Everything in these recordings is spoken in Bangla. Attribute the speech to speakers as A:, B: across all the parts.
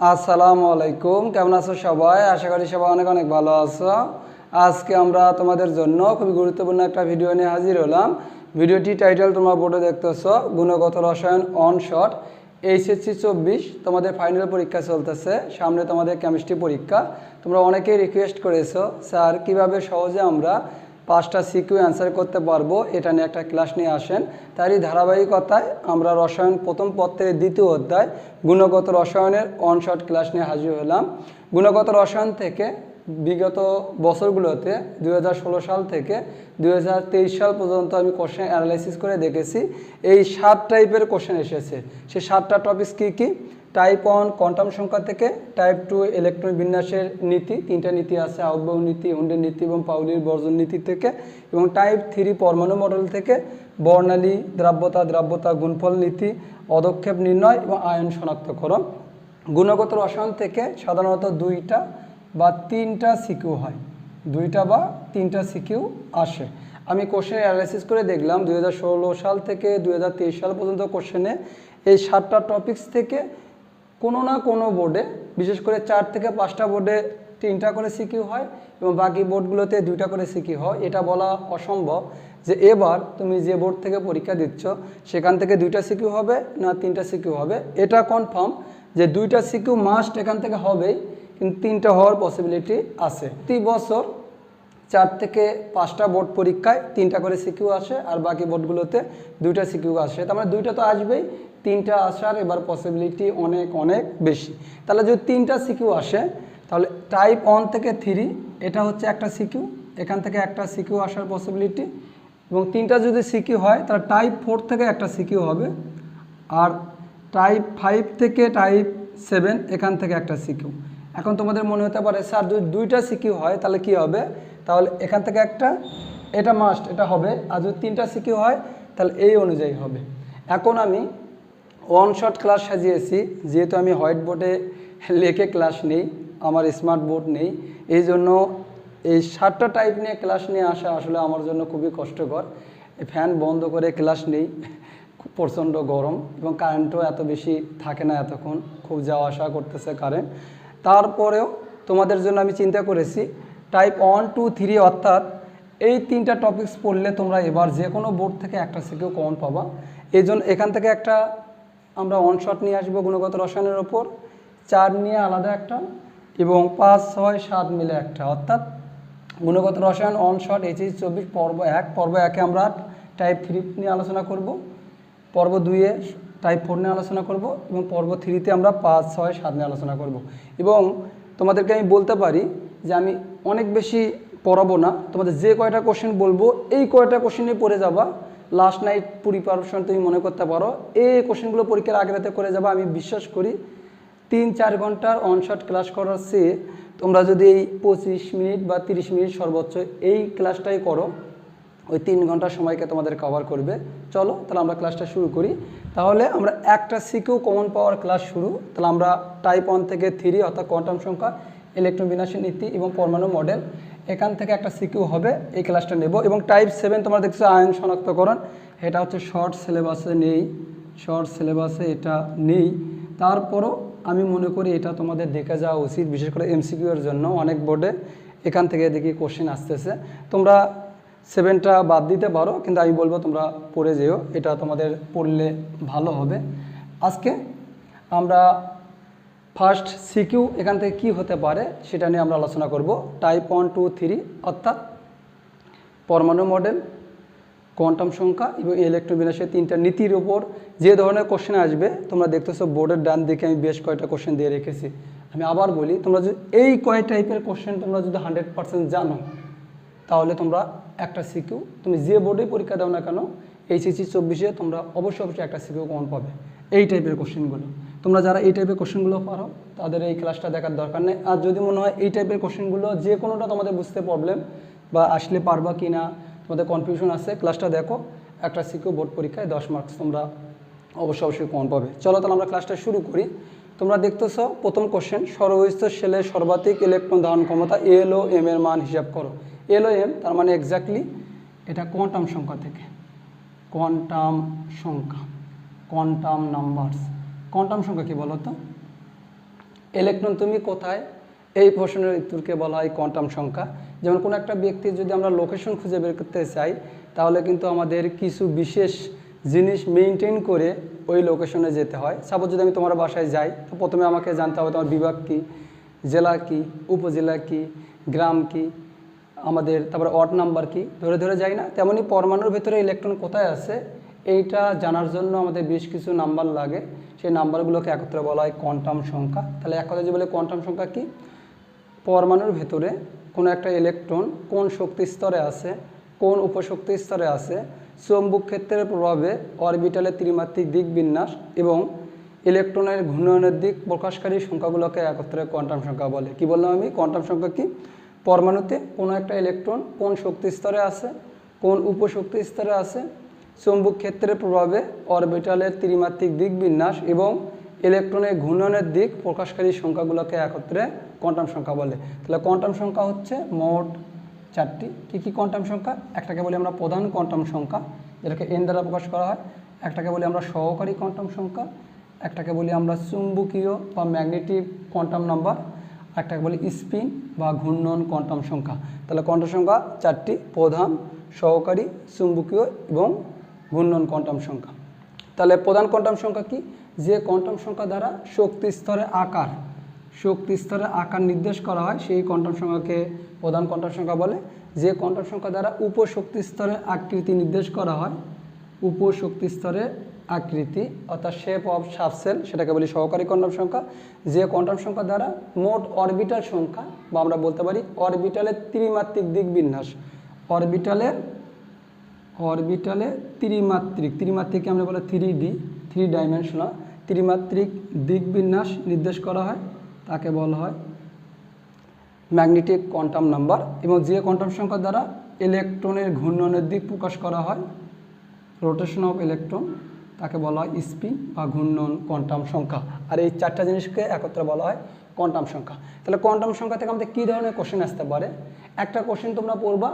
A: আসসালামু আলাইকুম। কেমন আছো সবাই? আশা করি সবাই অনেক অনেক ভালো আছো। আজকে আমরা তোমাদের জন্য খুবই গুরুত্বপূর্ণ একটা ভিডিও নিয়ে হাজির হলাম। ভিডিওটি টাইটেল তোমরা বোর্ডে দেখতেছো, গুণগত রসায়ন অন শট এইচএসসি চব্বিশ। তোমাদের ফাইনাল পরীক্ষা চলতেছে, সামনে তোমাদের কেমিস্ট্রি পরীক্ষা। তোমরা অনেকেই রিকোয়েস্ট করেছ, স্যার, কীভাবে সহজে আমরা পাঁচটা সিকিউ অ্যান্সার করতে পারব, এটা নিয়ে একটা ক্লাস নিয়ে আসেন। তারই ধারাবাহিকতায় আমরা রসায়ন প্রথম পত্রের দ্বিতীয় অধ্যায় গুণগত রসায়নের অনশট ক্লাস নিয়ে হাজির হলাম। গুণগত রসায়ন থেকে বিগত বছরগুলোতে দু হাজার ষোলো সাল থেকে দু হাজার তেইশ সাল পর্যন্ত আমি কোশ্চেন অ্যানালাইসিস করে দেখেছি। এই সাত টাইপের কোশ্চেন এসেছে। সেই সাতটা টপিকস কী কী? টাইপ ওয়ান কোয়ান্টাম সংখ্যা থেকে টাইপ টু ইলেকট্রন বিন্যাসের নীতি, তিনটা নীতি আছে আউটবাউ নীতি হুন্ডের নীতি এবং পাউলির বর্জন নীতি থেকে এবং টাইপ থ্রি পরমাণু মডেল থেকে বর্ণালী, দ্রাব্যতা দ্রাব্যতা গুণফল নীতি, অদক্ষেপ নির্ণয় এবং আয়ন শনাক্তকরণ। গুণগত রসায়ন থেকে সাধারণত দুইটা বা তিনটা সিকিউ হয়। দুইটা বা তিনটা সিকিউ আসে। আমি কোশ্চেন অ্যানালাইসিস করে দেখলাম, দুই হাজার ষোলো সাল থেকে দু হাজার তেইশ সাল পর্যন্ত কোশ্চেনে এই সাতটা টপিকস থেকে কোনো না কোনো বোর্ডে বিশেষ করে চার থেকে পাঁচটা বোর্ডে তিনটা করে সিকিউ হয় এবং বাকি বোর্ডগুলোতে দুইটা করে সিকিউ হয়। এটা বলা অসম্ভব যে এবার তুমি যে বোর্ড থেকে পরীক্ষা দিচ্ছ, সেখান থেকে দুইটা সিকিউ হবে না তিনটা সিকিউ হবে। এটা কনফার্ম যে দুইটা সিকিউ মাস্ট এখান থেকে হবেই, কিন্তু তিনটা হওয়ার পসিবিলিটি আছে। প্রতি বছর চার থেকে পাঁচটা বোর্ড পরীক্ষায় তিনটা করে সিকিউ আসে আর বাকি বোর্ডগুলোতে দুইটা সিকিউ আসে। তার মানে দুইটা তো আসবেই তিনটা আসার এবার পসিবিলিটি অনেক অনেক বেশি। তাহলে যদি তিনটা সিকিউ আসে, তাহলে টাইপ ওয়ান থেকে থ্রি এটা হচ্ছে একটা সিকিউ, এখান থেকে একটা সিকিউ আসার পসিবিলিটি এবং তিনটা যদি সিকিউ হয়, তাহলে টাইপ ফোর থেকে একটা সিকিউ হবে, আর টাইপ ফাইভ থেকে টাইপ সেভেন এখান থেকে একটা সিকিউ। এখন তোমাদের মনে হতে পারে, স্যার, যদি দুইটা সিকিউ হয়, তাহলে কি হবে? তাহলে এখান থেকে একটা, এটা মাস্ট এটা হবে। আর যদি তিনটা সিকিউ হয়, তাহলে এই অনুযায়ী হবে। এখন আমি ওয়ান শট ক্লাস সাজিয়েছি, যেহেতু আমি হোয়াইট বোর্ডে লেখে ক্লাস নেই, আমার স্মার্ট বোর্ড নেই, এই জন্য এই সাতটা টাইপ নিয়ে ক্লাস নিয়ে আসা আসলে আমার জন্য খুবই কষ্টকর। ফ্যান বন্ধ করে ক্লাস নেই, খুব প্রচণ্ড গরম এবং কারেন্টও এত বেশি থাকে না এতক্ষণ, খুব যাওয়া আসা করতেছে কারেন্ট তারপরেও তোমাদের জন্য আমি চিন্তা করেছি টাইপ ওয়ান টু থ্রি অর্থাৎ এই তিনটা টপিকস পড়লে তোমরা এবার যে কোনো বোর্ড থেকে একটা সিকেও কমন পাবা। এই জন্য এখান থেকে একটা আমরা অন শট নিয়ে আসব গুণগত রসায়নের ওপর। চার নিয়ে আলাদা একটা এবং পাঁচ, ছয়, সাত মিলে একটা। অর্থাৎ গুণগত রসায়ন অন শট এইচএস চব্বিশ, পর্ব এক। পর্ব একে আমরা টাইপ থ্রি নিয়ে আলোচনা করব। পর্ব দুইয়ে টাইপ ফোর নিয়ে আলোচনা করব এবং পর্ব থ্রিতে আমরা পাঁচ, ছয়, সাত নিয়ে আলোচনা করব। এবং তোমাদেরকে আমি বলতে পারি যে আমি অনেক বেশি পড়াবো না। তোমাদের যে কয়টা কোশ্চেন বলব, এই কয়টা কোশ্চেনে পড়ে যাবা। লাস্ট নাইট প্রিপারেশন তুমি মনে করতে পারো। এই কোশ্চেনগুলো পরীক্ষার আগে রাতে করে যাব, আমি বিশ্বাস করি। তিন, চার ঘণ্টার অনশট ক্লাস করার চেয়ে তোমরা যদি এই পঁচিশ মিনিট বা তিরিশ মিনিট সর্বোচ্চ এই ক্লাসটাই করো, ওই তিন ঘণ্টার সময়কে তোমাদের কভার করবে। চলো, তাহলে আমরা ক্লাসটা শুরু করি। তাহলে আমরা একটা সিকিউ কমন পাওয়ার ক্লাস শুরু। তাহলে আমরা টাইপ ওয়ান থেকে থ্রি অর্থাৎ কোয়ান্টাম সংখ্যা ইলেকট্রন বিনাশের নীতি এবং পরমাণু মডেল এখান থেকে একটা সিকিউ হবে, এই ক্লাসটা নেব। এবং টাইপ সেভেন তোমরা দেখছ আয়ন শনাক্তকরণ, এটা হচ্ছে শর্ট সিলেবাসে নেই শর্ট সিলেবাসে এটা নেই। তারপরও আমি মনে করি এটা তোমাদের দেখে যাওয়া উচিত, বিশেষ করে এমসিকিউ এর জন্য। অনেক বোর্ডে এখান থেকে দেখি কোশ্চেন আসতেছে। তোমরা সেভেনটা বাদ দিতে পারো, কিন্তু আমি বলব তোমরা পড়ে যেও, এটা তোমাদের পড়লে ভালো হবে। আজকে আমরা ফার্স্ট সিকিউ এখান থেকে কি হতে পারে সেটা নিয়ে আমরা আলোচনা করব। টাইপ ওয়ান টু থ্রি অর্থাৎ পরমাণু মডেল কোয়ান্টাম সংখ্যা এবং ইলেকট্রোবিনাসের তিনটা নীতির উপর যে ধরনের কোশ্চেন আসবে, তোমরা দেখতেছো বোর্ডের ডান দিকে আমি বেশ কয়েকটা কোশ্চেন দিয়ে রেখেছি। আমি আবার বলি, তোমরা যদি এই কয় টাইপের কোশ্চেন তোমরা যদি হান্ড্রেড পার্সেন্ট জানো, তাহলে তোমরা একটা সিকিউ তুমি যে বোর্ডে পরীক্ষা দাও না কেন এইচএসসি চব্বিশে তোমরা অবশ্যই অবশ্যই একটা সিকিউ কমন পাবে। এই টাইপের কোশ্চেনগুলো তোমরা যারা এই টাইপের কোশ্চেনগুলো পারো তাদের এই ক্লাসটা দেখার দরকার নেই। আর যদি মনে হয় এই টাইপের কোশ্চেনগুলো যে কোনোটা তোমাদের বুঝতে প্রবলেম বা আসলে পারবা কি না তোমাদের কনফিউশন আছে ক্লাসটা দেখো। একটা সিকিউ বোর্ড পরীক্ষায় দশ মার্কস তোমরা অবশ্যই অবশ্যই কম পাবে। চলো তাহলে আমরা ক্লাসটা শুরু করি। তোমরা দেখতেছো, প্রথম কোশ্চেন সর্বস্থ সেলের সর্বাধিক ইলেকট্রন ধারণ ক্ষমতা এল ও এম এর মান হিসাব করো। এল ও এম তার মানে এক্স্যাক্টলি এটা কোয়ান্টাম সংখ্যা থেকে। কোয়ান্টাম সংখ্যা। কোয়ান্টাম নাম্বারস কোয়ান্টাম সংখ্যা কি বলো তো? ইলেকট্রন তুমি কোথায়? এই প্রশ্নের উত্তরকে বলা হয় কোয়ান্টাম সংখ্যা। যেমন কোনো একটা ব্যক্তির যদি আমরা লোকেশন খুঁজে বের করতে চাই, তাহলে কিন্তু আমাদের কিছু বিশেষ জিনিস মেনটেন করে ওই লোকেশনে যেতে হয়। সাপোজ যদি আমি তোমার বাসায় যাই, তো প্রথমে আমাকে জানতে হবে তোমার বিভাগ কী, জেলা কি, উপজেলা কি, গ্রাম কি, আমাদের তারপরে অট নাম্বার কি। ধরে ধরে যাই না, তেমনি পরমাণুর ভেতরে ইলেকট্রন কোথায় আছে? এইটা জানার জন্য আমাদের বেশ কিছু নাম্বার লাগে। সেই নাম্বারগুলোকে একত্রে বলা হয় কোয়ান্টাম সংখ্যা। তাহলে এক কথা যে বলে কোয়ান্টাম সংখ্যা কি? পরমাণুর ভেতরে কোনো একটা ইলেকট্রন কোন শক্তি স্তরে আছে, কোন উপশক্তি স্তরে আছে, চৌম্বক ক্ষেত্রের প্রভাবে অরবিটালের ত্রিমাত্রিক দিক বিন্যাস এবং ইলেকট্রনের ঘূর্ণয়নের দিক প্রকাশকারী সংখ্যাগুলোকে একত্রে কোয়ান্টাম সংখ্যা বলে। কি বললাম আমি? কোয়ান্টাম সংখ্যা কি? পরমাণুতে কোনো একটা ইলেকট্রন কোন শক্তি স্তরে আছে, কোন উপশক্তি স্তরে আছে চৌম্বক ক্ষেত্রের প্রভাবে অরবিটালের ত্রিমাত্রিক দিক বিন্যাস এবং ইলেকট্রনের ঘূর্ণনের দিক প্রকাশকারী সংখ্যাগুলোকে একত্রে কোয়ান্টাম সংখ্যা বলে। তাহলে কোয়ান্টাম সংখ্যা হচ্ছে মোট চারটি। কী কী কোয়ান্টাম সংখ্যা? একটাকে বলি আমরা প্রধান কোয়ান্টাম সংখ্যা, যেটাকে এন দ্বারা প্রকাশ করা হয়। একটাকে বলি আমরা সহকারী কোয়ান্টাম সংখ্যা। একটাকে বলি আমরা চুম্বকীয় বা ম্যাগনেটিক কোয়ান্টাম নাম্বার। একটাকে বলি স্পিন বা ঘূর্ণন কোয়ান্টাম সংখ্যা। তাহলে কোয়ান্টাম সংখ্যা চারটি, প্রধান, সহকারী, চুম্বকীয় এবং ঘূর্ণন কোয়ান্টাম সংখ্যা। তাহলে প্রধান কোয়ান্টাম সংখ্যা কি? যে কোয়ান্টাম সংখ্যা দ্বারা শক্তি স্তরের আকার, শক্তি স্তরের আকার নির্দেশ করা হয়, সেই কোয়ান্টাম সংখ্যাকে প্রধান কোয়ান্টাম সংখ্যা বলে। যে কোয়ান্টাম সংখ্যা দ্বারা উপশক্তি স্তরের আকৃতি নির্দেশ করা হয়, উপশক্তি স্তরের আকৃতি, অর্থাৎ শেপ অফ সাবসেল সেটাকে বলি সহকারী কোয়ান্টাম সংখ্যা। যে কোয়ান্টাম সংখ্যা দ্বারা মোট অরবিটাল সংখ্যা, বা আমরা বলতে পারি অরবিটালের ত্রিমাত্রিক দিক বিন্যাস। অরবিটালের অরবিটালে ত্রিমাত্রিক ত্রিমাত্রিককে আমরা বলে থ্রি ডি থ্রি ডাইমেনশনাল ত্রিমাত্রিক দিক বিন্যাস নির্দেশ করা হয়, তাকে বলা হয় ম্যাগনেটিক কোয়ান্টাম নাম্বার এবং যে কোয়ান্টাম সংখ্যা দ্বারা ইলেকট্রনের ঘূর্ণনের দিক প্রকাশ করা হয় রোটেশন অফ ইলেকট্রন তাকে বলা হয় স্পিন বা ঘূর্ণন কোয়ান্টাম সংখ্যা। আর এই চারটা জিনিসকে একত্রে বলা হয় কোয়ান্টাম সংখ্যা। তাহলে কোয়ান্টাম সংখ্যা থেকে আমাদের কী ধরনের কোশ্চেন আসতে পারে? একটা কোশ্চেন তোমরা পড়বা,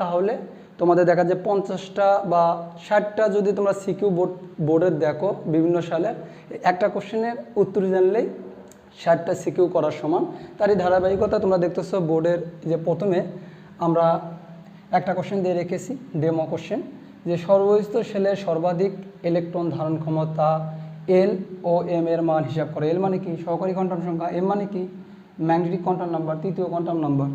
A: তাহলে তোমাদের দেখা যায় পঞ্চাশটা বা ষাটটা যদি তোমরা সিকিউ বোর্ড বোর্ডের দেখো বিভিন্ন সালে, একটা কোশ্চেনের উত্তর জানলেই ষাটটা সিকিউ করার সমান। তারই ধারাবাহিকতা তোমরা দেখতেছো বোর্ডের যে প্রথমে আমরা একটা কোশ্চেন দিয়ে রেখেছি, ডেমো কোশ্চেন, যে সর্বস্থ সেলের সর্বাধিক ইলেকট্রন ধারণ ক্ষমতা এল ও এম এর মান হিসাব করে। এল মানে কি? সহকারী কোয়ান্টাম সংখ্যা এম মানে কি? ম্যাগনেটিক কোয়ান্টাম নাম্বার তৃতীয় কোয়ান্টাম নাম্বার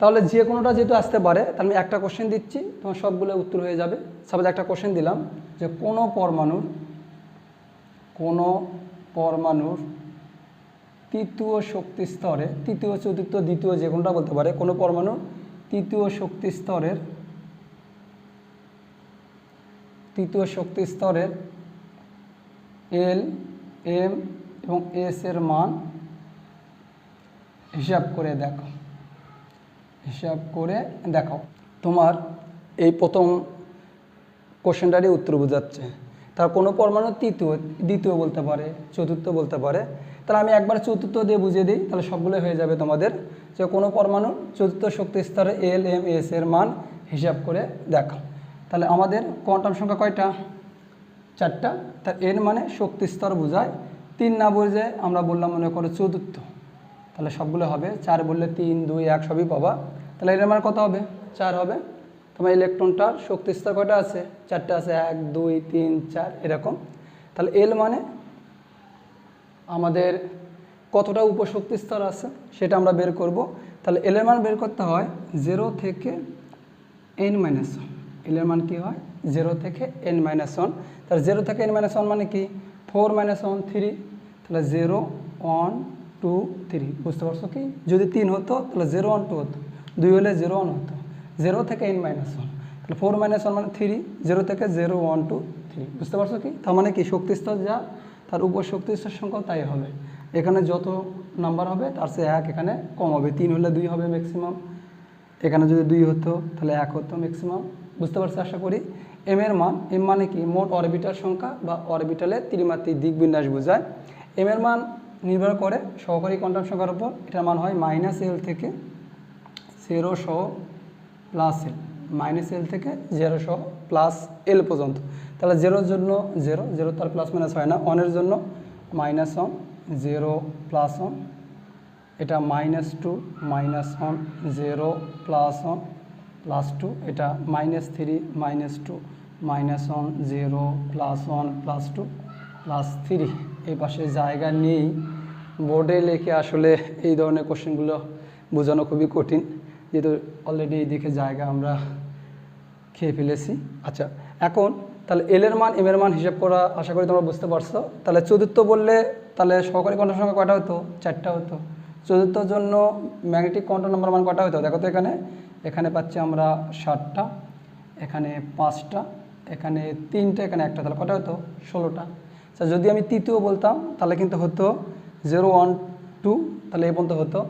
A: তাহলে যে কোনোটা যেহেতু আসতে পারে, তাহলে আমি একটা কোশ্চেন দিচ্ছি, তোমার সবগুলো উত্তর হয়ে যাবে। সাপোজ একটা কোশ্চেন দিলাম যে কোনো পরমাণুর কোনো পরমাণুর তৃতীয় শক্তি স্তরে, তৃতীয়, চতুর্থ, দ্বিতীয় যে কোনোটা বলতে পারে, কোনো পরমাণুর তৃতীয় শক্তি স্তরের, তৃতীয় শক্তি স্তরের এল এম এবং এস এর মান হিসাব করে দেখো। হিসাব করে দেখাও। তোমার এই প্রথম কোশ্চেনটারই উত্তর বোঝাচ্ছে। তার কোনো পরমাণু তৃতীয়, দ্বিতীয় বলতে পারে, চতুর্থ বলতে পারে। তাহলে আমি একবার চতুর্থ দিয়ে বুঝিয়ে দিই, তাহলে সবগুলো হয়ে যাবে তোমাদের। যে কোনো পরমাণু চতুর্থ শক্তি স্তরে এল এম এস এর মান হিসাব করে দেখাও। তাহলে আমাদের কোয়ান্টাম সংখ্যা কয়টা? চারটা। তার এর মানে শক্তি স্তর বোঝায়। তিন না বুঝে আমরা বললাম মনে করো চতুর্থ। তাহলে সবগুলো হবে। চার বললে তিন, দুই, এক, সবই পাবা। তাহলে এর মানে কত হবে? চার হবে। তোমার ইলেকট্রনটার শক্তি স্তর কয়টা আছে? চারটা আছে। এক, দুই, তিন, চার, এরকম। তাহলে এল মানে আমাদের কতটা উপশক্তি স্তর আছে সেটা আমরা বের করব। তাহলে এলের মান বের করতে হয় জিরো থেকে এন মাইনাস ওয়ান এলের মান কী হয়? জিরো থেকে এন মাইনাস ওয়ান তাহলে জিরো থেকে এন মাইনাস ওয়ান মানে কি? ফোর মাইনাস ওয়ান থ্রি তাহলে জিরো ওয়ান টু থ্রি বুঝতে পারছ কি? যদি তিন হতো, তাহলে জিরো ওয়ান টু হতো। দুই হলে জিরো ওয়ান হতো। জিরো থেকে এন মাইনাস ওয়ান তাহলে ফোর মাইনাস ওয়ান মানে থ্রি জিরো থেকে জিরো ওয়ান টু থ্রি বুঝতে পারছ কি? তার মানে কি? শক্তিস্তর যা, তার উপর শক্তি স্তর সংখ্যাও তাই হবে। এখানে যত নাম্বার হবে, তার সে এক এখানে কম হবে। তিন হলে দুই হবে ম্যাক্সিমাম এখানে যদি দুই হতো, তাহলে এক হতো ম্যাক্সিমাম বুঝতে পারছি? আশা করি। এম এর মান এম মানে কি? মোট অরবিটাল সংখ্যা বা অরবিটালের ত্রিমাত্রিক দিক বিন্যাস বোঝায়। এম এর মান নির্ভর করে সহকারী কোয়ান্টাম সংখ্যার উপর। এটার মান হয় মাইনাস এল থেকে জিরো সহ প্লাস এল মাইনাস এল থেকে জিরো সহ প্লাস এল পর্যন্ত। তাহলে জেরোর জন্য জেরো জেরো তার প্লাস মাইনাস হয় না। অনের জন্য minus one zero plus one এটা minus two minus one zero plus one plus two এটা minus three minus two minus one zero plus one plus two plus three এই পাশে জায়গা নেই। বোর্ডে লেখে আসলে এই ধরনের কোশ্চেনগুলো বোঝানো খুবই কঠিন। যেহেতু অলরেডি এই দিকে জায়গা আমরা খেয়ে ফেলেছি। আচ্ছা এখন তাহলে এল এর মান এম এর মান হিসাব করা আশা করি তোমরা বুঝতে পারছ। তাহলে চতুর্থ বললে তাহলে সহকারী কোয়ান্টাম সংখ্যা কয়টা হতো? চারটা হতো। চতুর্থর জন্য ম্যাগনেটিক কোয়ান্টাম নাম্বার মান কটা হতো? দেখো তো এখানে। এখানে পাচ্ছি আমরা ষাটটা, এখানে পাঁচটা, এখানে তিনটা, এখানে একটা। তাহলে কটা হতো? ষোলোটা। আচ্ছা যদি আমি তৃতীয় বলতাম, তাহলে কিন্তু হতো জিরো ওয়ান টু, তাহলে এ পর্যন্ত হতো।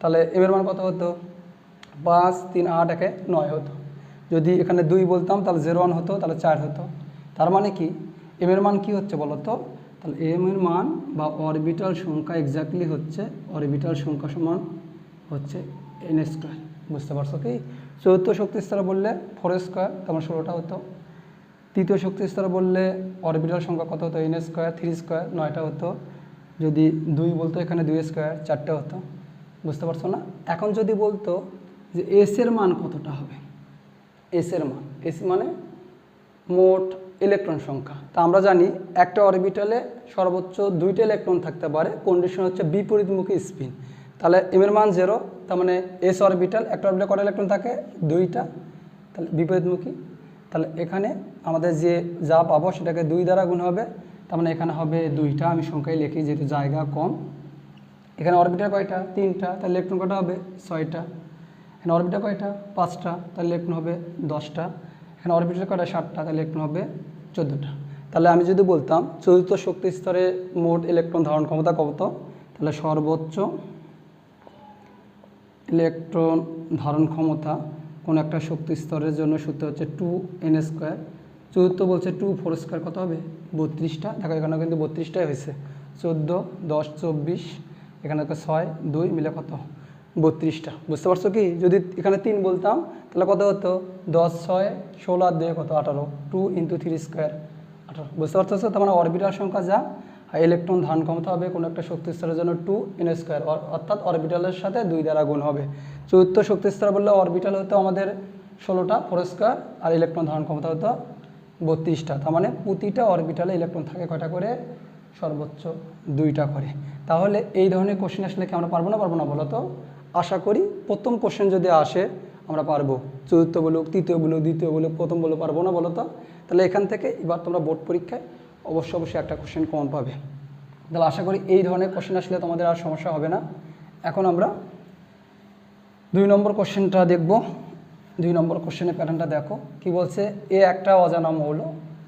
A: তাহলে এর মান কত হতো? পাঁচ, তিন, আট, একে নয় হতো। যদি এখানে দুই বলতাম, তাহলে জিরো ওয়ান হতো, তাহলে চার হতো। তার মানে কি? এম এর মান কি হচ্ছে বলো তো তাহলে এম এর মান বা অরবিটাল সংখ্যা এক্স্যাক্টলি হচ্ছে অরবিটাল সংখ্যা সমান হচ্ছে এন স্কোয়ার বুঝতে পারছ কি? চতুর্থ শক্তি স্তর বললে ফোর স্কোয়ার তেমন ষোলোটা হতো। তৃতীয় শক্তি স্তর বললে অরবিটাল সংখ্যা কত হতো? এন স্কোয়ার থ্রি স্কোয়ার নয়টা হতো। যদি দুই বলতো, এখানে দুই স্কোয়ার চারটে হতো। বুঝতে পারছ না? এখন যদি বলতো যে এস এর মান কতটা হবে? এস এর মান এস মানে মোট ইলেকট্রন সংখ্যা। তা আমরা জানি একটা অরবিটালে সর্বোচ্চ দুইটা ইলেকট্রন থাকতে পারে। কন্ডিশন হচ্ছে বিপরীতমুখী স্পিন তাহলে এম এর মান জেরো তার মানে এস অরবিটাল একটা অরবিটালে কটা ইলেকট্রন থাকে? দুইটা। তাহলে বিপরীতমুখী তাহলে এখানে আমাদের যে যা পাবো সেটাকে দুই দ্বারা গুণ হবে, তার মানে এখানে হবে দুইটা। আমি সংখ্যায় লিখি যেহেতু জায়গা কম। এখানে অরবিটাল কয়টা? তিনটা। তাহলে ইলেকট্রন কটা হবে? ছয়টা। এখানে অরবিটাল কয়টা? পাঁচটা। তাহলে ইলেকট্রন হবে দশটা। এখানে অরবিটাল কয়টা? ষাটটা তাহলে ইলেকট্রন হবে চোদ্দোটা। তাহলে আমি যদি বলতাম চতুর্থ শক্তি স্তরে মোট ইলেকট্রন ধারণ ক্ষমতা কত? তাহলে সর্বোচ্চ ইলেকট্রন ধারণ ক্ষমতা কোন একটা শক্তি স্তরের জন্য সূত্র হচ্ছে টু এন স্কোয়ার চতুর্থ বলছে টু ফোর স্কোয়ার কত হবে? বত্রিশটা। দেখো এখানে কিন্তু বত্রিশটাই হয়েছে। চোদ্দ, দশ, চব্বিশ, এখানে ছয়, দুই মিলে কত? বত্রিশটা। বুঝতে পারছ কি? যদি এখানে তিন বলতাম, তাহলে কত হতো? দশ, ছয়, ষোলো আর দুয়ে কত? আঠারো। টু ইন্টু থ্রি স্কোয়ার আঠারো। বুঝতে পারছ? তার মানে অরবিটাল সংখ্যা যা ইলেকট্রন ধারণ ক্ষমতা হবে কোনো একটা শক্তি স্তরের জন্য টু এন স্কোয়ার অর্থাৎ অরবিটালের সাথে দুই দ্বারা গুণ হবে। চতুর্থ শক্তি স্তর বললে অরবিটাল হতো আমাদের ষোলোটা ফোর স্কোয়ার আর ইলেকট্রন ধারণ ক্ষমতা হতো বত্রিশটা। তার মানে প্রতিটা অরবিটালে ইলেকট্রন থাকে কয়টা করে? সর্বোচ্চ দুইটা করে। তাহলে এই ধরনের কোশ্চেন আসলে কি আমরা পারব না পারব না বলো তো? আশা করি প্রথম কোশ্চেন যদি আসে, আমরা পারব। চতুর্থ বলুক, তৃতীয় বলুক, দ্বিতীয় বলুক, প্রথম বলুক, পারব না বলো তো? তাহলে এখান থেকে এবার তোমরা বোর্ড পরীক্ষায় অবশ্যই অবশ্যই একটা কোশ্চেন কমন পাবে। তাহলে আশা করি এই ধরনের কোশ্চেন আসলে তোমাদের আর সমস্যা হবে না। এখন আমরা দুই নম্বর কোশ্চেনটা দেখব। দুই নম্বর কোশ্চেনের প্যাটার্নটা দেখো। কি বলছে? এ একটা অজানা মৌল,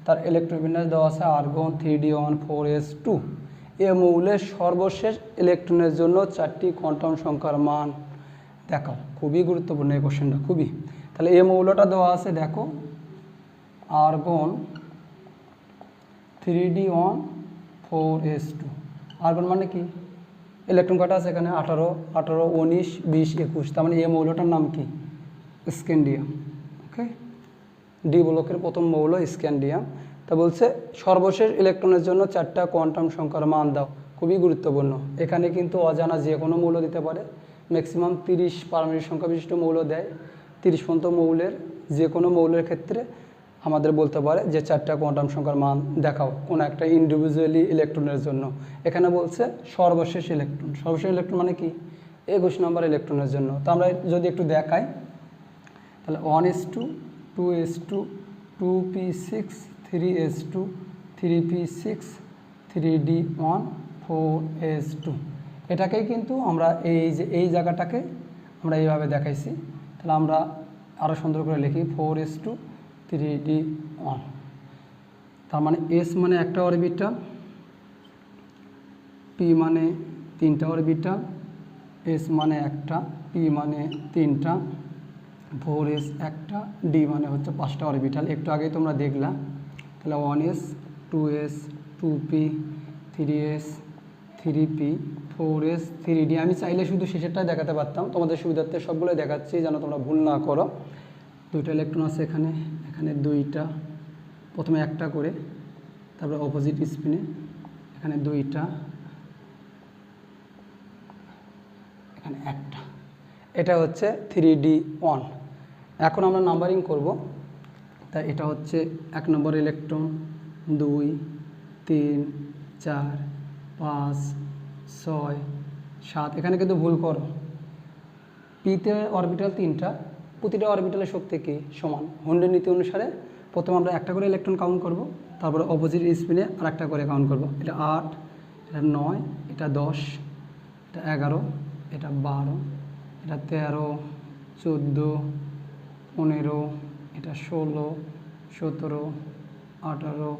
A: তার ইলেকট্রোবিন্যাস দেওয়া আছে argon three d one four s two এ মৌলের সর্বশেষ ইলেকট্রনের জন্য চারটি কোয়ান্টাম সংখ্যার মান। দেখাও, খুবই গুরুত্বপূর্ণ এই কোশ্চেনটা খুবই। তাহলে এ মৌলটা দেওয়া আছে, দেখো argon three d one four s two argon মানে কি? ইলেকট্রন কটা আছে এখানে, আঠারো আঠারো, উনিশ, বিশ, একুশ। তার মানে এই মৌলটার নাম কি? স্ক্যান্ডিয়াম ওকে ডি ব্লকের প্রথম মৌল স্ক্যান্ডিয়াম তা বলছে, সর্বশেষ ইলেকট্রনের জন্য চারটা কোয়ান্টাম সংখ্যার মান দাও। খুবই গুরুত্বপূর্ণ। এখানে কিন্তু অজানা যে কোনো মৌল দিতে পারে। ম্যাক্সিমাম তিরিশ পারমাণবিক সংখ্যা বিশিষ্ট মৌল দেয়। তিরিশ পর্যন্ত মৌলের যে কোনো মৌলের ক্ষেত্রে আমাদের বলতে পারে যে চারটা কোয়ান্টাম সংখ্যার মান দেখাও কোনো একটা ইন্ডিভিজুয়ালি ইলেকট্রনের জন্য। এখানে বলছে সর্বশেষ ইলেকট্রন সর্বশেষ ইলেকট্রন মানে কি? একুশ নম্বর ইলেকট্রনের জন্য। তো আমরা যদি একটু দেখাই, তাহলে one s two two s two two p six three s two three p six three d one four s two এটাকেই কিন্তু আমরা এই যে, এই জায়গাটাকে আমরা এইভাবে দেখাইছি। তাহলে আমরা আরও সুন্দর করে লিখি four s two three d one তার মানে এস মানে একটা অরবিটাল পি মানে তিনটা অরবিটাল এস মানে একটা পি মানে তিনটা ফোর এস একটা ডি মানে হচ্ছে পাঁচটা অরবিটাল একটু আগেই তোমরা দেখলা, তাহলে one s two s two p three s three p four s three d আমি চাইলে শুধু শেষেরটাই দেখাতে পারতাম। তোমাদের সুবিধার্থে সবগুলোই দেখাচ্ছি যেন তোমরা ভুল না করো। দুইটা ইলেকট্রন আছে এখানে। এখানে দুইটা, প্রথমে একটা করে, তারপরে অপোজিট স্পিনে এখানে দুইটা, এখানে একটা। এটা হচ্ছে থ্রি ডি ওয়ান এখন আমরা নাম্বারিং করব। তাই এটা হচ্ছে এক নম্বর ইলেকট্রন দুই, তিন, চার, পাঁচ, ছয়, সাত। এখানে কিন্তু ভুল করো। পিতে অরবিটাল তিনটা প্রতিটা অরবিটালের শক্তি কি? সমান। হুন্ডের নীতি অনুসারে প্রথমে আমরা একটা করে ইলেকট্রন কাউন্ট করব, তারপরে অপোজিট স্পিনে আর একটা করে কাউন্ট করব। এটা আট, এটা নয়, এটা দশ, এটা এগারো, এটা বারো, এটা তেরো, চোদ্দ, পনেরো, এটা ষোলো, সতেরো, আঠারো,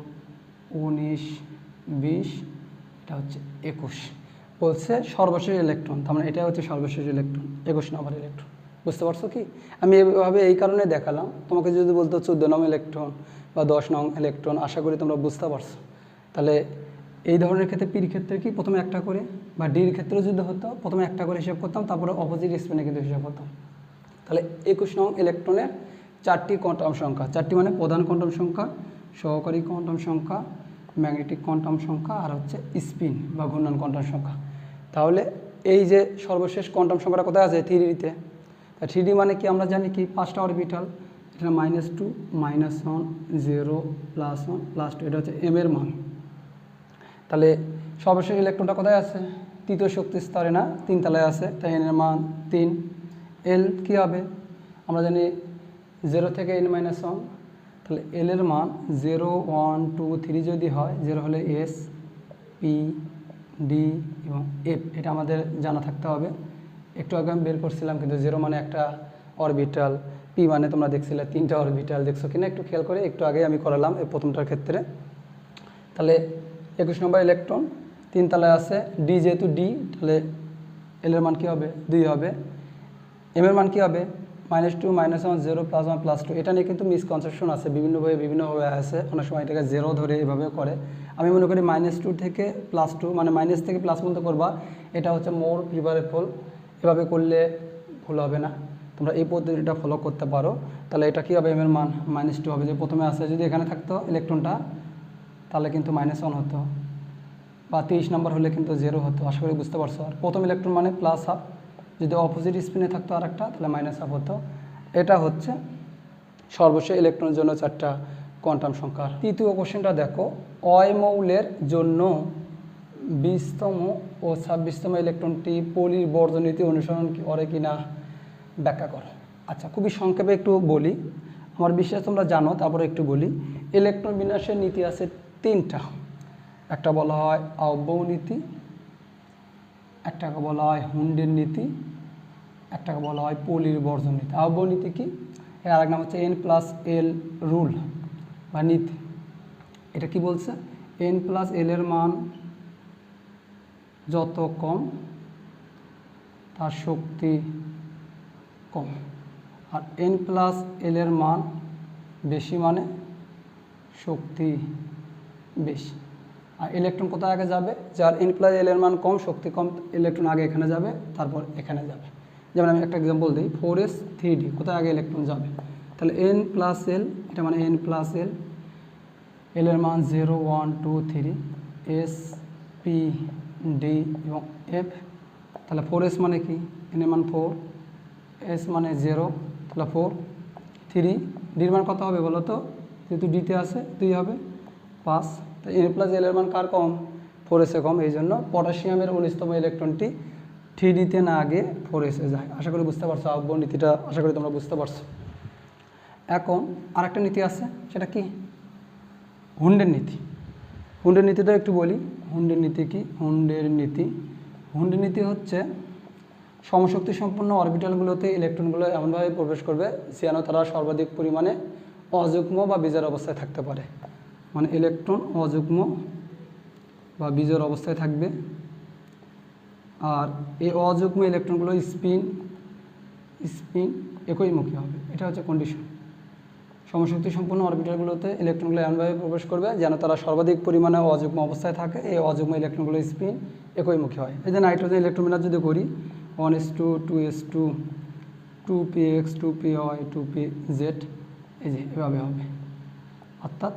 A: উনিশ, বিশ, এটা হচ্ছে একুশ। বলছে সর্বশেষ ইলেকট্রন তার মানে এটা হচ্ছে সর্বশেষ ইলেকট্রন একুশ নম্বর ইলেকট্রন বুঝতে পারছ কি? আমি এভাবে এই কারণে দেখালাম। তোমাকে যদি বলতো চোদ্দ নং ইলেকট্রন বা দশ নং ইলেকট্রন আশা করি তোমরা বুঝতে পারছ। তাহলে এই ধরনের ক্ষেত্রে পির ক্ষেত্রে কি? প্রথমে একটা করে বা ডির ক্ষেত্রে যদি হতো, প্রথমে একটা করে হিসাব করতাম, তারপরে অপোজিট স্পিনে কিন্তু হিসাব করতাম। তাহলে একুশ নং ইলেকট্রনের চারটি কোয়ান্টাম সংখ্যা, চারটি মানে প্রধান কোয়ান্টাম সংখ্যা, সহকারী কোয়ান্টাম সংখ্যা ম্যাগনেটিক কোয়ান্টাম সংখ্যা, আর হচ্ছে স্পিন বা ঘূর্ণন কোয়ান্টাম সংখ্যা। তাহলে এই যে সর্বশেষ কোয়ান্টাম সংখ্যাটা কোথায় আছে? থ্রিডিতে তা থ্রিডি মানে কি আমরা জানি কি? পাঁচটা অরবিটাল এটা minus two minus one zero plus one plus two এটা হচ্ছে এম এর মান। তাহলে সর্বশেষ ইলেকট্রনটা কোথায় আছে? তৃতীয় শক্তি স্তরে না? তিন তলায় আছে। তাই এন এর মান তিন। এল কী হবে? আমরা জানি জিরো থেকে এন মাইনাস ওয়ান তাহলে এল এর মান জিরো ওয়ান টু থ্রি যদি হয় জিরো হলে এস পি ডি এবং এফ এটা আমাদের জানা থাকতে হবে। একটু আগে আমি বের করছিলাম, কিন্তু জিরো মানে একটা অরবিটাল পি মানে তোমরা দেখছিলে তিনটা অরবিটাল দেখছ কিনা একটু খেয়াল করে, একটু আগে আমি করালাম এই প্রথমটার ক্ষেত্রে। তাহলে একুশ নম্বর ইলেকট্রন তিন তলায় আছে ডি যেহেতু ডি তাহলে এল এর মান কী হবে? দুই হবে। এম এর মান কী হবে? Minus two minus one zero plus one plus two এটা নিয়ে কিন্তু মিসকনসেপশন আছে, বিভিন্নভাবে বিভিন্নভাবে আছে। অনেক সময় এটাকে জিরো ধরে এভাবে করে। আমি মনে করি মাইনাস টু থেকে প্লাস টু মানে মাইনাস থেকে প্লাস পর্যন্ত করবা, এটা হচ্ছে মোর প্রিপারেবল এভাবে করলে ভুল হবে না? তোমরা এই পদ্ধতিটা ফলো করতে পারো। তাহলে এটা কী হবে এম এর মান মাইনাস টু হবে? যে প্রথমে আসে, যদি এখানে থাকতো ইলেকট্রনটা তাহলে কিন্তু মাইনাস ওয়ান হতো। বা তেইশ নম্বর হলে কিন্তু জিরো হতো। আশা করি বুঝতে পারছ? আর প্রথম ইলেকট্রন মানে প্লাস হাফ যদি অপোজিট স্পিনে থাকতো আর একটা তাহলে মাইনাস হাফ হতো। এটা হচ্ছে সর্বশেষ ইলেকট্রনের জন্য চারটা কোয়ান্টাম সংখ্যা তৃতীয় কোশ্চেনটা দেখো। অয় মৌলের জন্য বিশতম ও ছাব্বিশতম ইলেকট্রনটি পলির বর্জনীতি অনুসরণ করে কি না ব্যাখ্যা করো। আচ্ছা খুবই সংক্ষেপে একটু বলি। আমার বিশ্বাস তোমরা জানো, তারপরে একটু বলি। ইলেকট্রন বিন্যাসের নীতি আছে তিনটা। একটা বলা হয় আহ্বৌ নীতি একটাকে বলা হয় হুন্ডের নীতি একটাকে বলা হয় পলির বর্জন নীতি আহ্বৌ নীতি কি? এর আরেক নাম হচ্ছে এন প্লাস এল রুল বা নীতি। এটা কি বলছে? এন প্লাস এল এর মান যত কম, তার শক্তি কম। আর এন প্লাস এল এর মান বেশি মানে শক্তি বেশি। আর ইলেকট্রন কোথায় আগে যাবে? যার এন প্লাস এল এর মান কম, শক্তি কম ইলেকট্রন আগে এখানে যাবে, তারপর এখানে যাবে। যেমন আমি একটা এক্সাম্পল দিই ফোর এস থ্রি ডি কোথায় আগে ইলেকট্রন যাবে? তাহলে এন প্লাস এল এটা মানে এন প্লাস এল এল এর মান zero one two three s p d এবং এফ তাহলে ফোর এস মানে কি? এন মান ফোর এস মানে জিরো তাহলে ফোর থ্রি ডির মান কত হবে বলো তো? যেহেতু ডিতে আছে দুই হবে, পাঁচ, তো এন প্লাস এল এর মান কার কম? ফোর এসে কম, এই জন্য পটাশিয়ামের উনিশতম ইলেকট্রনটি থ্রি ডিতে না আগে ফোর এসে যায়। আশা করি বুঝতে পারছ আব্য নীতিটা, আশা করি তোমরা বুঝতে পারছ। এখন আরেকটা নীতি আছে, সেটা কি? হুন্ডের নীতি। হুন্ডের নীতিটা একটু বলি। হুন্ডের নীতি কি? হুন্ডের নীতি। হুন্ডের নীতি হচ্ছে সমশক্তি সম্পন্ন অরবিটালগুলোতে ইলেকট্রনগুলো এমনভাবে প্রবেশ করবে যেন তারা সর্বাধিক পরিমাণে অযুগ্ম বা বীজের অবস্থায় থাকতে পারে। মানে ইলেকট্রন অযুগ্ম বা বীজের অবস্থায় থাকবে। আর এই অযুগ্ম ইলেকট্রনগুলো স্পিন স্পিন একইমুখী হবে। এটা হচ্ছে কন্ডিশন সমশক্তি সম্পন্ন অরবিটালগুলোতে ইলেকট্রনগুলো এমনভাবে প্রবেশ করবে যেন তারা সর্বাধিক পরিমাণে অযুগ্ম অবস্থায় থাকে। এই অযুগ্ম ইলেকট্রনগুলো স্পিন একইমুখী হয়। এই যে নাইট্রোজেন ইলেকট্রন বিন্যাস যদি করি one s two two s two two p x two p y two p z এই যে এভাবে হবে। অর্থাৎ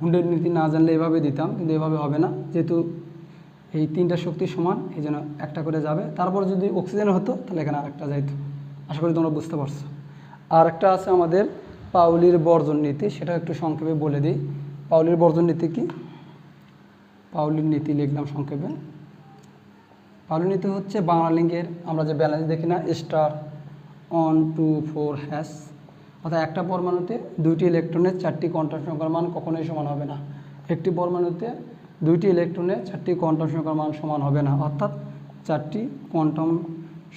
A: হুন্ডের নীতি না জানলে এভাবে দিতাম, কিন্তু এভাবে হবে না। যেহেতু এই তিনটা শক্তি সমান, এই জন্য একটা করে যাবে। তারপর যদি অক্সিজেন হতো, তাহলে এখানে আরেকটা যাইতো। আশা করি তোমরা বুঝতে পারছ। আর একটা আছে আমাদের পাউলির বর্জন নীতি, সেটা একটু সংক্ষেপে বলে দিই। পাউলির বর্জন নীতি কি? পাউলির নীতি লিখলাম সংক্ষেপে। পাউলির নীতি হচ্ছে বাংলা লিঙ্গের, আমরা যে ব্যালেন্স দেখি না star one two four hash অর্থাৎ একটা পরমাণুতে দুইটি ইলেকট্রনের চারটি কোয়ান্টাম সংখ্যার মান কখনোই সমান হবে না। একটি পরমাণুতে দুইটি ইলেকট্রনের চারটি কোয়ান্টাম সংখ্যার মান সমান হবে না, অর্থাৎ চারটি কোয়ান্টাম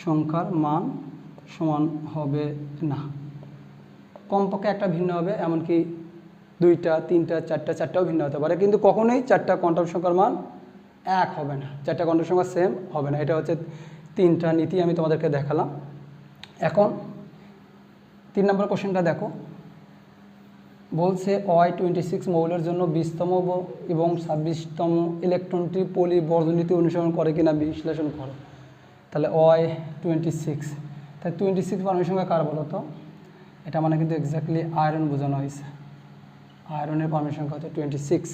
A: সংখ্যার মান সমান হবে না। কমপক্ষে একটা ভিন্ন হবে, এমনকি দুইটা, তিনটা, চারটা, চারটাও ভিন্ন হতে পারে। কিন্তু কখনোই চারটা কোয়ান্টাম সংখ্যার মান এক হবে না। চারটা কোয়ান্টাম সংখ্যা সেম হবে না। এটা হচ্ছে তিনটা নীতি আমি তোমাদেরকে দেখালাম। এখন তিন নম্বর কোশ্চেনটা দেখো। বলছে ওয়াই টোয়েন্টি সিক্স মৌলের জন্য বিশতম এবং ছাব্বিশতম ইলেকট্রনটি পলি বর্জনীতি অনুসরণ করে কিনা বিশ্লেষণ করো। তাহলে ওয়াই টোয়েন্টি সিক্স তাই টোয়েন্টি সিক্স পারমাণবিক সংখ্যা কার বলো তো এটা মানে কিন্তু এক্স্যাক্টলি আয়রন বোঝানো হয়েছে। আয়রনের সংখ্যা হচ্ছে twenty six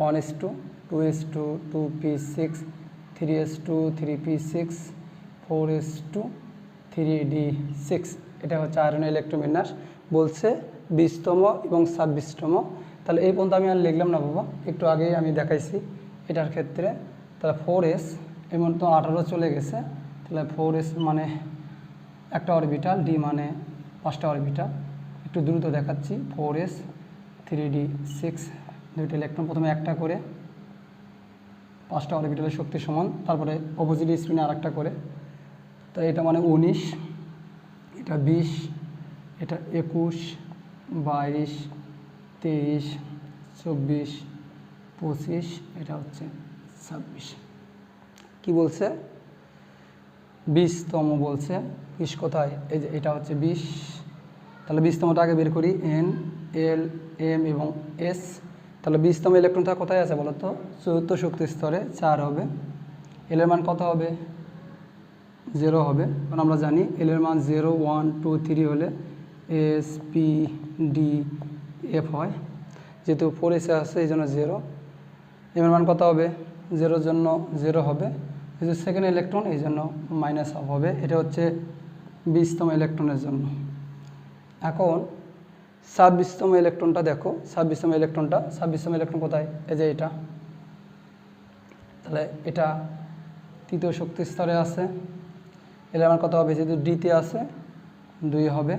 A: one s two two s two two p six three s two three p six four s two three d six এটা হচ্ছে আয়রনের ইলেকট্রোবিন্যাস বলছে বিশতম এবং ছাব্বিশতম। তাহলে এই পর্যন্ত আমি আর লিখলাম না বাবা। একটু আগেই আমি দেখাইছি এটার ক্ষেত্রে। তাহলে ফোর এস এমন তো আঠারো চলে গেছে। তাহলে ফোর এস মানে একটা অরবিটাল ডি মানে পাঁচটা অরবিটাল একটু দ্রুত দেখাচ্ছি। Four s three d six দুইটা ইলেকট্রন প্রথমে একটা করে। পাঁচটা অরবিটালের শক্তি সমান। তারপরে অপোজিট স্পিনে আর একটা করে। তো এটা মানে উনিশ, এটা বিশ, এটা একুশ, বাইশ, তেইশ, চব্বিশ, পঁচিশ, এটা হচ্ছে ছাব্বিশ। কি বলছে? বিশতম বলছে, বিশ কোথায়? এই যে এটা হচ্ছে বিশ। তাহলে বিশতমটা আগে বের করি, এন, এল, এম এবং এস। তাহলে বিশতম ইলেকট্রনটা কোথায় আছে বলো তো চতুর্থ শক্তি স্তরে চার হবে। এলের মান কত হবে? জিরো হবে। কারণ আমরা জানি এলের মান জিরো, ওয়ান, টু, থ্রি হলে এস, পি, ডি, এফ হয়। যেহেতু ফোর এসে আছে, এই জন্য জিরো। এমের মান কত হবে? জিরোর জন্য জিরো হবে। যেহেতু সেকেন্ড ইলেকট্রন এই জন্য মাইনাস হাফ হবে। এটা হচ্ছে বিশতম ইলেকট্রনের জন্য। এখন ছাব্বিশতম ইলেকট্রনটা দেখো। ছাব্বিশতম ইলেকট্রনটা ছাব্বিশতম ইলেকট্রন কোথায়? এই যে এটা। তাহলে এটা তৃতীয় শক্তি স্তরে আছে। এর আমার কত হবে? যেহেতু ডিতে আছে, দুই হবে।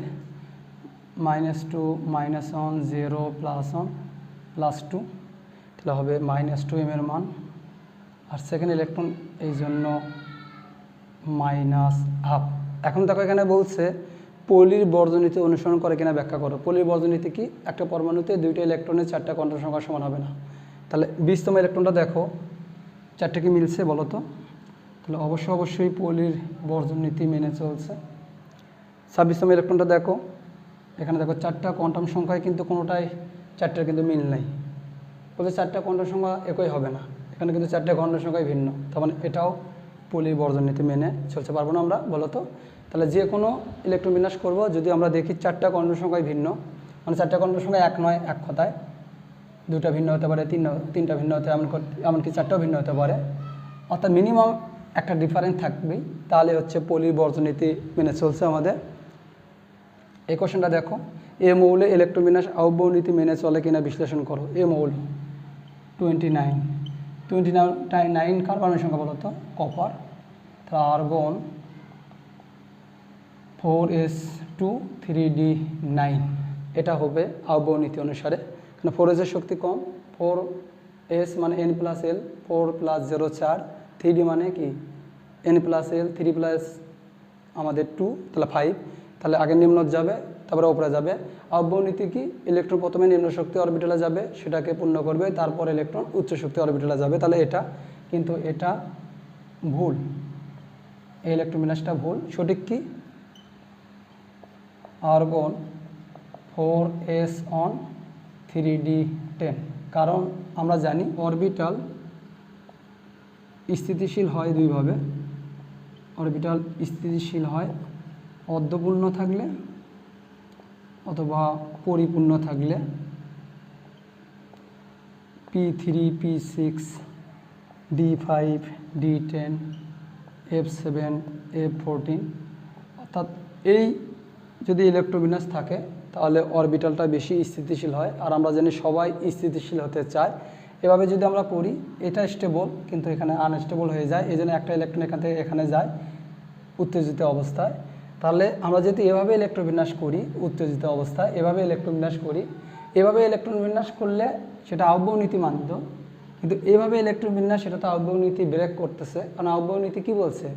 A: Minus two minus one zero plus one plus two তাহলে হবে মাইনাস টু এম এর মান। আর সেকেন্ড ইলেকট্রন এই জন্য মাইনাস হাফ। এখন দেখো এখানে বলছে, পলির বর্জনীতি অনুসরণ করে কিনা ব্যাখ্যা করো। পলির বর্জনীতি কি? একটা পরমাণুতে দুইটা ইলেকট্রনের চারটা কোয়ান্টাম সংখ্যা সমান হবে না। তাহলে বিশতম ইলেকট্রনটা দেখো, চারটে কি মিলছে বলো তো? তাহলে অবশ্যই অবশ্যই পলির বর্জন নীতি মেনে চলছে। ছাব্বিশতম ইলেকট্রনটা দেখো, এখানে দেখো চারটা কোয়ান্টাম সংখ্যায় কিন্তু কোনোটাই, চারটার কিন্তু মিল নাই। বলতে চারটা কোয়ান্টাম সংখ্যা একই হবে না। এখানে কিন্তু চারটে কোয়ান্টাম সংখ্যাই ভিন্ন। তার মানে এটাও পলির বর্জন নীতি মেনে চলতে পারব না আমরা, বলো তো? তাহলে যে কোনো ইলেকট্রন বিন্যাস করব, যদি আমরা দেখি চারটা কোয়ান্টাম সংখ্যাই ভিন্ন মানে চারটা কোয়ান্টাম সংখ্যা এক নয়, এক কথায়। দুটা ভিন্ন হতে পারে, তিন, তিনটা ভিন্ন হতে এমন এমনকি চারটাও ভিন্ন হতে পারে। অর্থাৎ মিনিমাম একটা ডিফারেন্স থাকবেই। তাহলে হচ্ছে পলির বর্জনীতি মেনে চলছে আমাদের। এই কোশ্চেনটা দেখো, এ মৌলে ইলেকট্রোবিন্যাস আহ্বনীতি মেনে চলে কিনা বিশ্লেষণ করো। এ মৌল twenty nine twenty nine nine কার্বনের সংখ্যা বলো তো? Copper argon four s two three d nine এটা হবে আহ্বনীতি অনুসারে। কারণ ফোর এসের শক্তি কম? ফোর এস মানে n plus l four plus zero চার। থ্রি ডি মানে কি? N plus l three plus আমাদের টু তাহলে ফাইভ তাহলে আগে নিম্ন যাবে তারপরে ওপরে যাবে। আহ্বনীতি কি? ইলেকট্রন প্রথমে নিম্ন শক্তি অরবিটালে যাবে, সেটাকে পূর্ণ করবে, তারপর ইলেকট্রন উচ্চ শক্তি অরবিটালে যাবে। তাহলে এটা, কিন্তু এটা ভুল। এই ইলেকট্রন বিন্যাসটা ভুল। সঠিক কি? Argon four s one three d ten কারণ আমরা জানি অরবিটাল স্থিতিশীল হয় দুইভাবে। অরবিটাল স্থিতিশীল হয় অর্ধপূর্ণ থাকলে অথবা পরিপূর্ণ থাকলে p three p six d five d ten f seven f fourteen অর্থাৎ এই যদি ইলেকট্রোবিনাস থাকে, তাহলে অরবিটালটা বেশি স্থিতিশীল হয়। আর আমরা জানি সবাই স্থিতিশীল হতে চাই এভাবে যদি আমরা করি, এটা স্টেবল কিন্তু এখানে আনস্টেবল হয়ে যায়। এই জন্য একটা ইলেকট্রন এখান থেকে এখানে যায়, উত্তেজিত অবস্থায়। তাহলে আমরা যদি এভাবে ইলেকট্রোবিন্যাস করি, উত্তেজিত অবস্থা, এভাবে ইলেকট্রোবিন্যাস করি, এভাবে ইলেকট্রন বিন্যাস করলে সেটা আহ্বক নীতি মানত, কিন্তু এভাবে ইলেকট্রন বিন্যাস সেটা তো আহ্বক নীতি ব্রেক করতেছে। কারণ আহ্বক নীতি কী বলছে?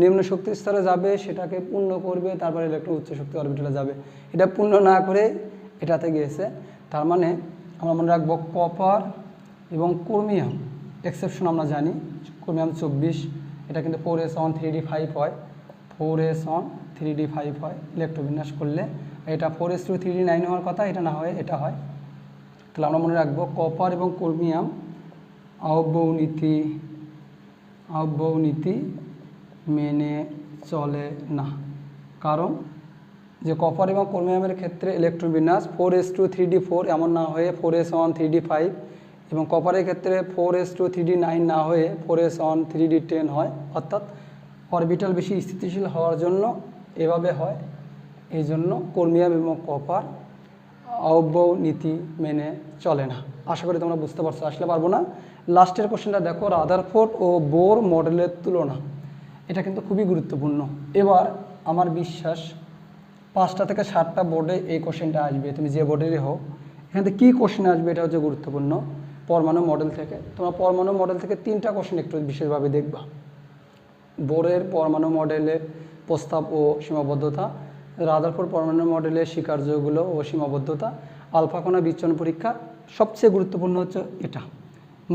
A: নিম্ন শক্তি স্তরে যাবে, সেটাকে পূর্ণ করবে, তারপরে ইলেকট্রন উচ্চ শক্তি অরবিটালে যাবে। এটা পূর্ণ না করে এটাতে গিয়েছে। তার মানে আমরা মনে রাখব কপার এবং ক্রোমিয়াম এক্সেপশন আমরা জানি ক্রোমিয়াম চব্বিশ, এটা কিন্তু four s one three d five হয়। Four s one three d five হয় ইলেকট্রোবিন্যাস করলে। এটা four s two three d nine হওয়ার কথা, এটা না হয় এটা হয়। তাহলে আমরা মনে রাখব কপার এবং ক্রোমিয়াম আহ্বক নীতি আহ্বক নীতি মেনে চলে না। কারণ যে কপার এবং ক্রোমিয়ামের ক্ষেত্রে ইলেকট্রোবিন্যাস four s two three d four এমন না হয়ে four s one three d five এবং কপারের ক্ষেত্রে four s two three d nine না হয়ে four s one three d ten হয়। অর্থাৎ অরবিটাল বেশি স্থিতিশীল হওয়ার জন্য এভাবে হয়। এই জন্য ক্রোমিয়াম এবং কপার আহ্বক নীতি মেনে চলে না। আশা করি তোমরা বুঝতে পারছ, আসলে পারব না। লাস্টের কোশ্চেনটা দেখো রাদারফোর্ড ও বোর মডেলের তুলনা। এটা কিন্তু খুবই গুরুত্বপূর্ণ। এবার আমার বিশ্বাস, পাঁচটা থেকে সাতটা বোর্ডে এই কোশ্চেনটা আসবে। তুমি যে বোর্ডেরই হোক এখান থেকে কী কোশ্চেন আসবে এটা হচ্ছে গুরুত্বপূর্ণ। পরমাণু মডেল থেকে। তোমরা পরমাণু মডেল থেকে তিনটা কোশ্চেন একটু বিশেষভাবে দেখবা। বোরের পরমাণু মডেলের প্রস্তাব ও সীমাবদ্ধতা, রাদারফোর্ড পরমাণু মডেলের স্বীকার্যগুলো ও সীমাবদ্ধতা আলফাকণা বিচ্ছন পরীক্ষা, সবচেয়ে গুরুত্বপূর্ণ হচ্ছে এটা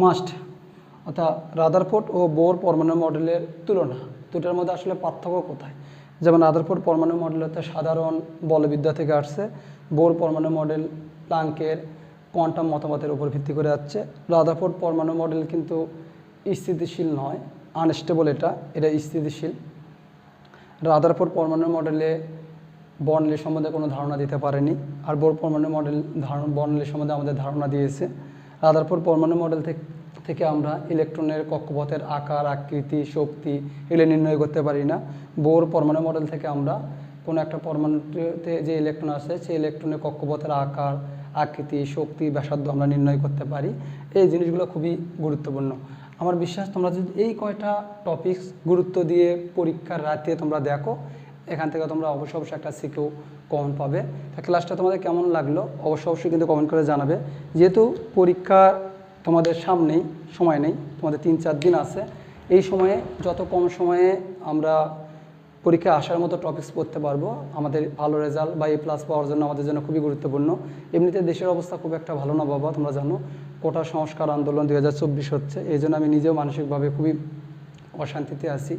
A: মাস্ট অর্থাৎ রাদারফোর্ড ও বোর পরমাণু মডেলের তুলনা দুটার মধ্যে আসলে পার্থক্য কোথায়? যেমন রাদারফোর্ড পরমাণু মডেল হচ্ছে সাধারণ বলবিদ্যা থেকে আসছে, বোর পরমাণু মডেল প্লাঙ্কের কোয়ান্টাম মতামতের উপর ভিত্তি করে যাচ্ছে, রাদারফোর্ড পরমাণু মডেল কিন্তু স্থিতিশীল নয় আনস্টেবল এটা এটা স্থিতিশীল। রাদারফোর্ড পরমাণু মডেলে বর্ণলী সম্বন্ধে কোনো ধারণা দিতে পারেনি, আর বোর পরমাণু মডেল ধারণ বর্ণলী সম্বন্ধে আমাদের ধারণা দিয়েছে। রাদারফোর্ড পরমাণু মডেল থেকে আমরা ইলেকট্রনের কক্ষপথের আকার, আকৃতি, শক্তি এগুলো নির্ণয় করতে পারি না। বোর পরমাণু মডেল থেকে আমরা কোনো একটা পরমাণুতে যে ইলেকট্রন আছে, সেই ইলেকট্রনের কক্ষপথের আকার, আকৃতি, শক্তি, ব্যাসার্ধ আমরা নির্ণয় করতে পারি। এই জিনিসগুলো খুবই গুরুত্বপূর্ণ। আমার বিশ্বাস তোমরা যদি এই কয়টা টপিকস গুরুত্ব দিয়ে পরীক্ষার রাতে তোমরা দেখো, এখান থেকে তোমরা অবশ্যই অবশ্যই একটা শিখেও কমন পাবে। তা ক্লাসটা তোমাদের কেমন লাগল? অবশ্যই অবশ্যই কিন্তু কমেন্ট করে জানাবে। যেহেতু পরীক্ষা তোমাদের সামনেই, সময় নেই, তোমাদের তিন চার দিন আছে। এই সময়ে যত কম সময়ে আমরা পরীক্ষায় আসার মতো টপিকস পড়তে পারব। আমাদের ভালো রেজাল্ট বা এ প্লাস পাওয়ার জন্য আমাদের জন্য খুবই গুরুত্বপূর্ণ। এমনিতে দেশের অবস্থা খুব একটা ভালো না বাবা, তোমরা জানো। কোটা সংস্কার আন্দোলন দু হাজার চব্বিশ হচ্ছে। এই জন্য আমি নিজেও মানসিকভাবে খুবই অশান্তিতে আছি।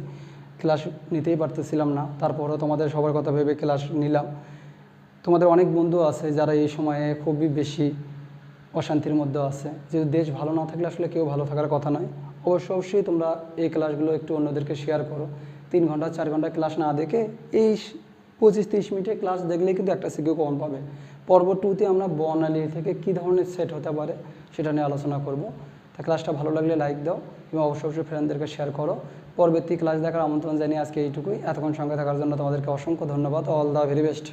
A: ক্লাস নিতেই পারতেছিলাম না। তারপরও তোমাদের সবার কথা ভেবে ক্লাস নিলাম। তোমাদের অনেক বন্ধু আছে যারা এই সময়ে খুবই বেশি অশান্তির মধ্যে আছে। যে দেশ ভালো না থাকলে আসলে কেউ ভালো থাকার কথা নয়। অবশ্য অবশ্যই তোমরা এই ক্লাসগুলো একটু অন্যদেরকে শেয়ার করো। তিন ঘণ্টা, চার ঘণ্টা ক্লাস না দেখে এই পঁচিশ, তিরিশ মিনিটের ক্লাস দেখলে কিন্তু একটা সিকিউ কম পাবে। পর্ব টুতে আমরা বর্ণালী থেকে কী ধরনের সেট হতে পারে সেটা নিয়ে আলোচনা করব। তা ক্লাসটা ভালো লাগলে লাইক দাও এবং অবশ্যই অবশ্যই ফ্রেন্ডদেরকে শেয়ার করো। পরবর্তী ক্লাস দেখার আমন্ত্রণ জানিয়ে আজকে এইটুকুই। এতক্ষণ সঙ্গে থাকার জন্য তোমাদেরকে অসংখ্য ধন্যবাদ। All the very best